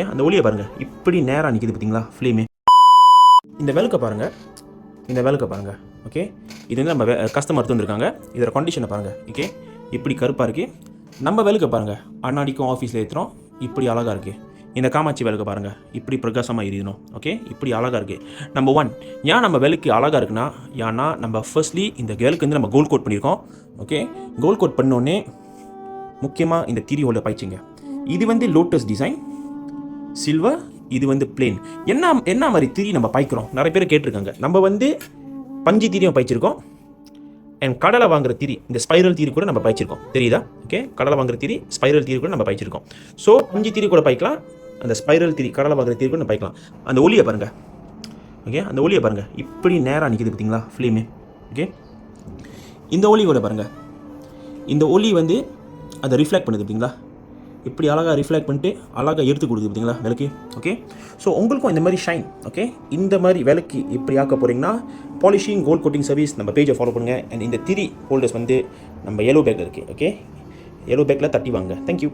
ஏன் அந்த ஒளியை பாருங்கள் இப்படி நேராக நிற்கிது பார்த்தீங்களா ஃபிலிமே இந்த விளக்கை பாருங்கள் இந்த விளக்கை பாருங்கள் ஓகே இது வந்து நம்ம கஸ்டமர் வந்துருக்காங்க. இதோட கண்டிஷனை பாருங்கள் ஓகே இப்படி கருப்பாக இருக்குது நம்ம விளக்கை பாருங்கள் அண்ணாடிக்கும் ஆஃபீஸில் ஏற்றுறோம் இப்படி அழகாக இருக்குது இந்த காமாட்சி விளக்கு பாருங்கள் இப்படி பிரகாசமாக எரியணும் ஓகே இப்படி அழகாக இருக்குது நம்பர் ஒன் ஏன் நம்ம விளக்கு அழகாக இருக்குன்னா ஏன்னா நம்ம ஃபர்ஸ்ட்லி இந்த விளக்கு வந்து நம்ம கோல் கோட் பண்ணியிருக்கோம் ஓகே கோல் கோட் பண்ணோடனே முக்கியமாக இந்த திரி ஹோல்டர் பாய்ச்சிங்க. இது வந்து லோட்டஸ் டிசைன் சில்வர் இது வந்து பிளேன் என்ன என்ன மாதிரி திரி நம்ம பாய்க்கிறோம்? நிறைய பேர் கேட்டிருக்காங்க. நம்ம வந்து பஞ்சு திரியும் பாய்ச்சிருக்கோம். அண்ட் கடலை வாங்குற திரி இந்த ஸ்பைரல் திரி கூட நம்ம பாய்ச்சிருக்கோம். தெரியுதா? ஓகே கடலை வாங்குற திரி ஸ்பைரல் திரி கூட நம்ம பாய்ச்சிருக்கோம். ஸோ பஞ்சு திரி கூட பாய்க்கலாம். அந்த ஸ்பைரல் திரி கடலை வாங்குற திரி கூட நம்ம பாய்க்கலாம். அந்த ஒளியை பாருங்கள் ஓகே அந்த ஒளியை பாருங்கள் இப்படி நேராக நிற்கிது பார்த்தீங்களா? ஃபிலிமே ஓகே இந்த ஒளி கூட பாருங்கள் இந்த ஒளி வந்து அதை ரிஃப்ளெக்ட் பண்ணுது பார்த்தீங்களா? இப்படி அழகாக ரிஃப்ளெக்ட் பண்ணிட்டு அழகாக எடுத்து கொடுக்குது பார்த்தீங்களா விளக்கு? ஓகே ஸோ உங்களுக்கும் இந்த மாதிரி ஷைன் ஓகே இந்த மாதிரி விளக்கு இப்படி ஆக்க போகிறீங்கன்னா பாலிஷிங் கோல்ட் கோட்டிங் சர்வீஸ் நம்ம பேஜை ஃபாலோ பண்ணுங்கள் அண்ட் இந்த திரி ஹோல்டர்ஸ் வந்து நம்ம எல்லோ பேக்கில் இருக்குது ஓகே எல்லோ பேக்கில் தட்டி வாங்க. தேங்க்யூ